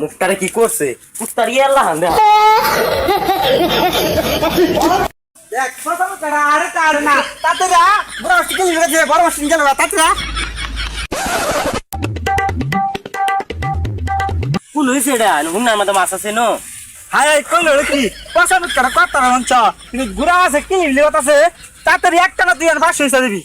মুখটারে কি করছে? মুখটার ইয়ে আল্লাহ দেখ। দেখ কসম কেটা আরে কার না। তাড়াতাড়ি আ বড় সিঙ্গেল গেছে বড়। কুল এটা? মাছ আছে নো। হাই হাই কইলো কি? কসম কেটা কত টাকা কিন্তু গুড়া আছে কি লিওত আছে? তাড়াতাড়ি একটা না তুই আর পাঁচশো হিসাবে দিবি।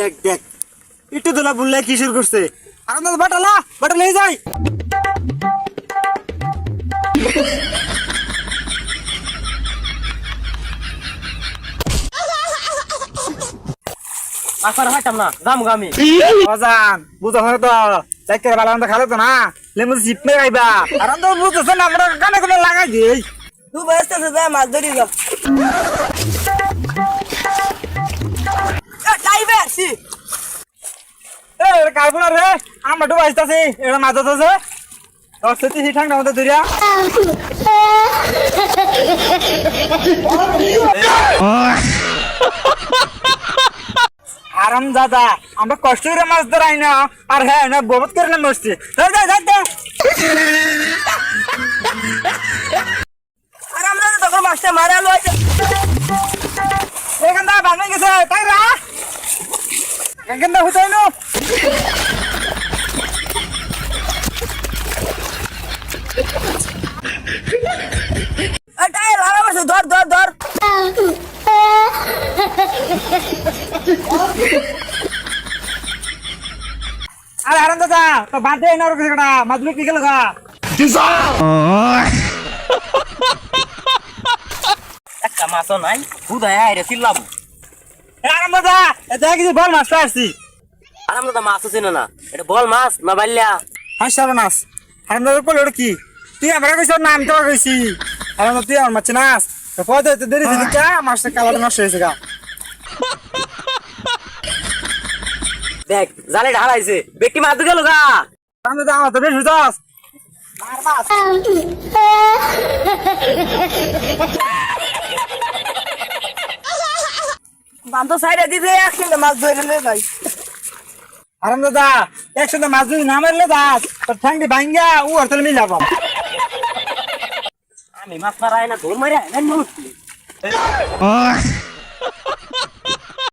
দেখ দেখ। একটু তোলা বললে কি শুরু করছে? আর বাটালা বাটালা যাই। মারা হইতাম না যাম গামি। অজান বুঝো হয় তো খালো তো না লেমু জিপ মে গাইবা আর বুঝতেছ না আমরা কানে কানে লাগাই দিই। তুই ব্যস্ত যা মাছ ধরি যা। যাইবে এ কার্বন রে? আমরা তো এটা মাঝত আছে ধরিয়া। আরাম দাদা, আমরা কষ্ট করে মাছ ধরাই না। আর হ্যাঁ না, বহুত করে না মরছি। ধর দে ধর দে আর, আমরা তখন মাছটা মারা লো এখান দা বাঙাই গেছে। তাই রা। এখান দা হইতাই না এটাই ভালো মাছ ধর ধর ধর আরে আরাম দাদা তো বাঁধে না রকম কটা মাছগুলো কি গেল গা একটা মাছও নাই বুধায় আইরে চিল্লাবো এ আরাম দাদা এটা কিছু বল মাছটা আসছি আর আমরা মাছ আছে না। এটা বল মাছ না বাল্যা? হাই সর্বনাশ। আরাম দাদা ওটা কি? তুই আমরা কইছ না আমি তোরা কইছি। আরাম তুই আমার মাছ নাস তো দেরি ছিল কা মাছটা কালারটা নষ্ট হয়েছে গা। দেখ জালে ঢালাইছে ব্যক্তি মাছ গেল গা। আরাম আমার তো বেশ বান্ধব সাইডে দিতে একসঙ্গে মাছ ধরে নে ভাই আরাম দাদা একসাথে মাছ যদি না মারলে দাস তোর ঠ্যাংটি ভাঙ্গা ও আর তাহলে মিলাবো। আমি মাছ মারাই না ধর মারে না